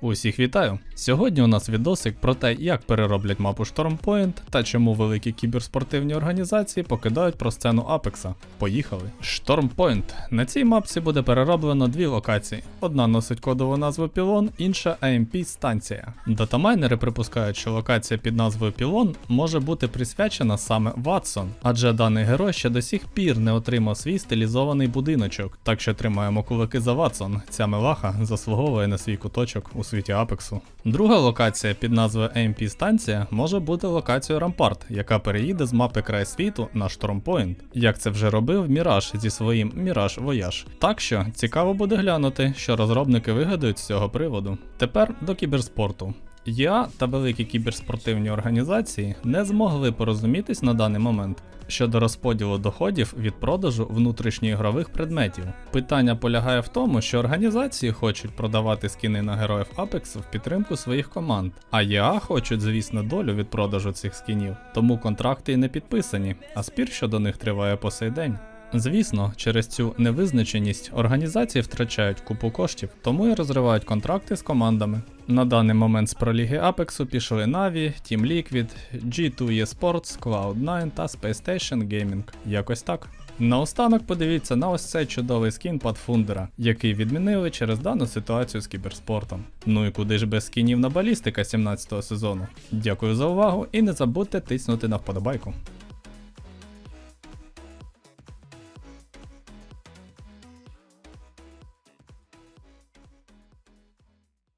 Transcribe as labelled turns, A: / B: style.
A: Усіх вітаю! Сьогодні у нас відосик про те, як перероблять мапу Stormpoint та чому великі кіберспортивні організації покидають про сцену Апекса. Поїхали! Stormpoint. На цій мапці буде перероблено дві локації. Одна носить кодову назву Пілон, інша AMP станція. Датамайнери припускають, що локація під назвою Пілон може бути присвячена саме Ватсон, адже даний герой ще до сих пір не отримав свій стилізований будиночок. Так що тримаємо кулаки за Ватсон. Ця милаха заслуговує на свій куточок у світі Апексу. Друга локація під назвою AMP станція може бути локацією Рампарт, яка переїде з мапи край світу на Штормпойнт, як це вже робив Міраж зі своїм Міраж Вояж. Так що цікаво буде глянути, що розробники вигадають з цього приводу. Тепер до кіберспорту. ЄА та великі кіберспортивні організації не змогли порозумітись на даний момент щодо розподілу доходів від продажу внутрішньоігрових предметів. Питання полягає в тому, що організації хочуть продавати скіни на героїв Apex в підтримку своїх команд, а ЄА хочуть, звісно, долю від продажу цих скінів, тому контракти і не підписані, а спір щодо них триває по сей день. Звісно, через цю невизначеність організації втрачають купу коштів, тому і розривають контракти з командами. На даний момент з проліги Апексу пішли Na'Vi, Team Liquid, G2 eSports, Cloud9 та Space Station Gaming. Якось так. Наостанок подивіться на ось цей чудовий скін Падфундера, який відмінили через дану ситуацію з кіберспортом. Ну і куди ж без скінів на балістика 17 сезону. Дякую за увагу і не забудьте тиснути на вподобайку.